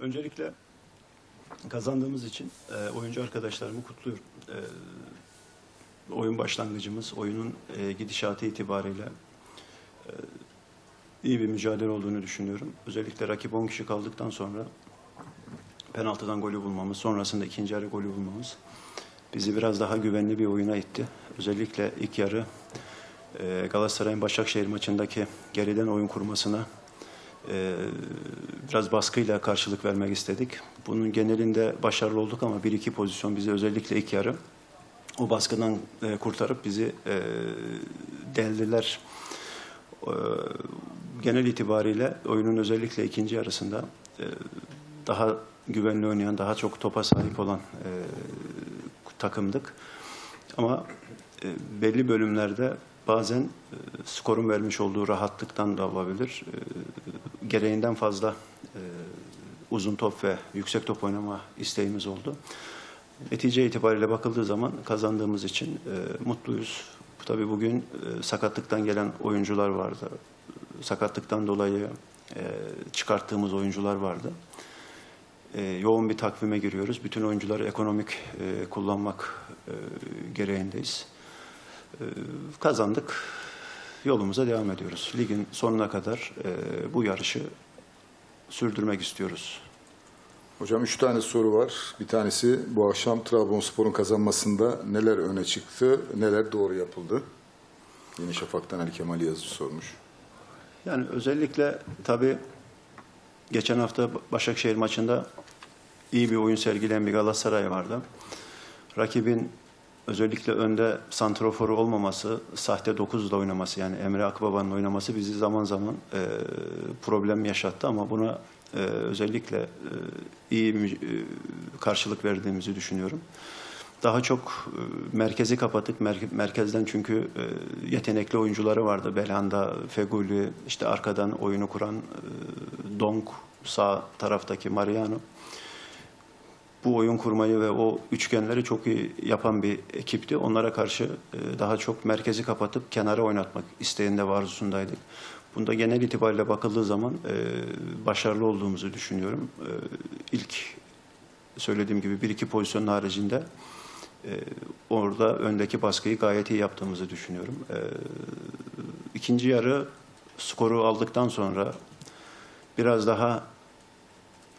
Öncelikle kazandığımız için e, oyuncu arkadaşlarımı kutluyorum. E, oyun başlangıcımız, oyunun e, gidişatı itibariyle e, iyi bir mücadele olduğunu düşünüyorum. Özellikle rakip 10 kişi kaldıktan sonra penaltıdan golü bulmamız, sonrasında ikinci yarı golü bulmamız bizi biraz daha güvenli bir oyuna itti. Özellikle ilk yarı e, Galatasaray'ın Başakşehir maçındaki geriden oyun kurmasına e, biraz baskıyla karşılık vermek istedik. Bunun genelinde başarılı olduk ama bir iki pozisyon bizi özellikle ilk yarı o baskıdan e, kurtarıp bizi e, deldiler. E, genel itibariyle oyunun özellikle ikinci yarısında e, daha güvenli oynayan, daha çok topa sahip olan e, takımdık. Ama e, belli bölümlerde bazen e, skorun vermiş olduğu rahatlıktan da olabilir. E, gereğinden fazla e, uzun top ve yüksek top oynama isteğimiz oldu. Netice itibariyle bakıldığı zaman kazandığımız için e, mutluyuz. Tabii bugün sakatlıktan gelen oyuncular vardı. Sakatlıktan dolayı çıkarttığımız oyuncular vardı. Yoğun bir takvime giriyoruz. Bütün oyuncuları ekonomik kullanmak e, gereğindeyiz. E, kazandık. Yolumuza devam ediyoruz. Ligin sonuna kadar e, bu yarışı sürdürmek istiyoruz. Hocam üç tane soru var. Bir tanesi bu akşam Trabzonspor'un kazanmasında neler öne çıktı, neler doğru yapıldı? Yeni Şafak'tan Ali Kemal Yazıcı sormuş. Yani özellikle tabii geçen hafta Başakşehir maçında iyi bir oyun sergileyen bir Galatasaray vardı. Rakibin özellikle önde santroforu olmaması, sahte 9'da oynaması yani Emre Akbaba'nın oynaması bizi zaman zaman e, problem yaşattı ama buna e, özellikle e, iyi e, karşılık verdiğimizi düşünüyorum. Daha çok e, merkezi kapattık. Mer- merkezden çünkü e, yetenekli oyuncuları vardı. Belhanda, Feguli, işte arkadan oyunu kuran e, Dong, sağ taraftaki Mariano. Bu oyun kurmayı ve o üçgenleri çok iyi yapan bir ekipti. Onlara karşı e, daha çok merkezi kapatıp kenara oynatmak isteğinde ve arzusundaydık. Bunda genel itibariyle bakıldığı zaman e, başarılı olduğumuzu düşünüyorum. E, ilk söylediğim gibi bir iki pozisyonun haricinde orada öndeki baskıyı gayet iyi yaptığımızı düşünüyorum. İkinci yarı skoru aldıktan sonra biraz daha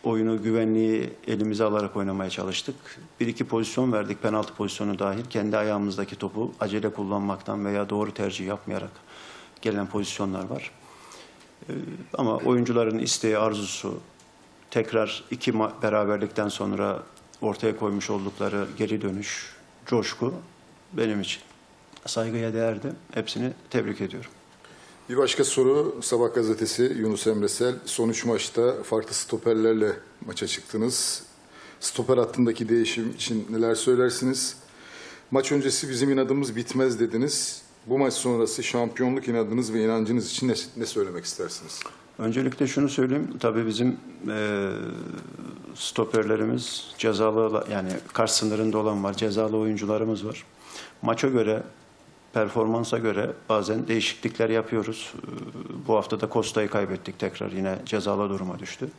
oyunu güvenliği elimize alarak oynamaya çalıştık. Bir iki pozisyon verdik penaltı pozisyonu dahil. Kendi ayağımızdaki topu acele kullanmaktan veya doğru tercih yapmayarak gelen pozisyonlar var. Ee, Ama oyuncuların isteği, arzusu tekrar iki beraberlikten sonra ortaya koymuş oldukları geri dönüş, coşku benim için saygıya değerdi. Hepsini tebrik ediyorum. Bir başka soru Sabah gazetesi Yunus Emresel. Son üç maçta farklı stoperlerle maça çıktınız. Stoper hattındaki değişim için neler söylersiniz? Maç öncesi bizim inadımız bitmez dediniz. Bu maç sonrası şampiyonluk inadınız ve inancınız için ne, ne söylemek istersiniz? Öncelikle şunu söyleyeyim. Tabii bizim e, stoperlerimiz cezalı yani kart sınırında olan var. Cezalı oyuncularımız var. Maça göre performansa göre bazen değişiklikler yapıyoruz. E, Bu hafta da Costa'yı kaybettik tekrar yine cezalı duruma düştü.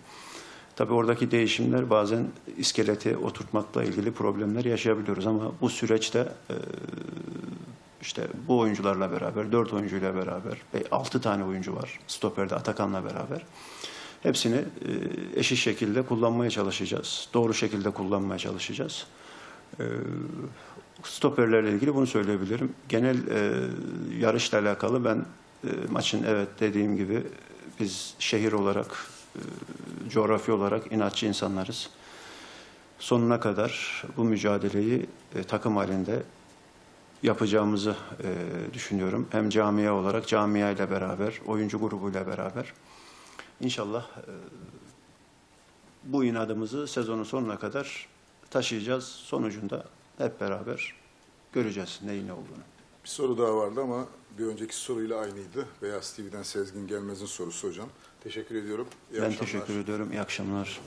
Tabii oradaki değişimler bazen iskeleti oturtmakla ilgili problemler yaşayabiliyoruz ama bu süreçte e, işte bu oyuncularla beraber, dört oyuncuyla beraber ve altı tane oyuncu var stoperde Atakan'la beraber. Hepsini e, eşit şekilde kullanmaya çalışacağız. Doğru şekilde kullanmaya çalışacağız. E, Stoperlerle ilgili bunu söyleyebilirim. Genel e, yarışla alakalı ben e, maçın evet dediğim gibi biz şehir olarak, e, coğrafya olarak inatçı insanlarız. Sonuna kadar bu mücadeleyi e, takım halinde yapacağımızı e, düşünüyorum. Hem camia olarak, camia ile beraber, oyuncu grubuyla beraber. İnşallah e, bu inadımızı sezonun sonuna kadar taşıyacağız. Sonucunda hep beraber göreceğiz neyin ne olduğunu. Bir soru daha vardı ama bir önceki soruyla aynıydı. Beyaz TV'den Sezgin Gelmez'in sorusu hocam. Teşekkür ediyorum. İyi ben akşamlar. teşekkür ediyorum. İyi akşamlar.